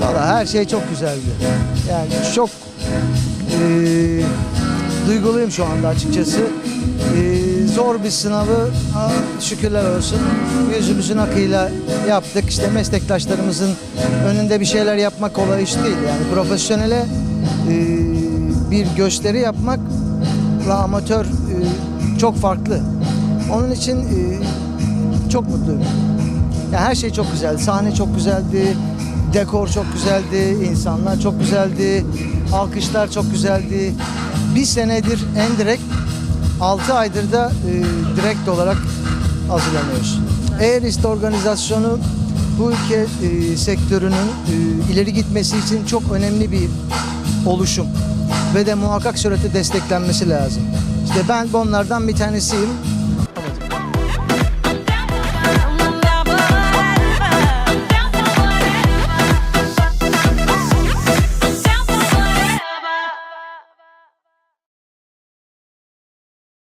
Valla her şey çok güzeldi. Yani çok eee duyguluyum şu anda açıkçası. Eee, zor bir sınavı ha, şükürler olsun yüzümüzün akıyla yaptık. İşte meslektaşlarımızın önünde bir şeyler yapmak kolay iş değil. Yani profesyonele eee, bir gösteri yapmakla amatör eee, çok farklı. Onun için eee, çok mutluyum. Ya her şey çok güzeldi. Sahne çok güzeldi. Dekor çok güzeldi. insanlar çok güzeldi. Alkışlar çok güzeldi. Bir senedir en direkt 6 aydır da e, direkt olarak hazırlanıyoruz. E-List organizasyonu bu ülke e, sektörünün e, ileri gitmesi için çok önemli bir oluşum ve de muhakkak surette desteklenmesi lazım. İşte ben bunlardan bir tanesiyim.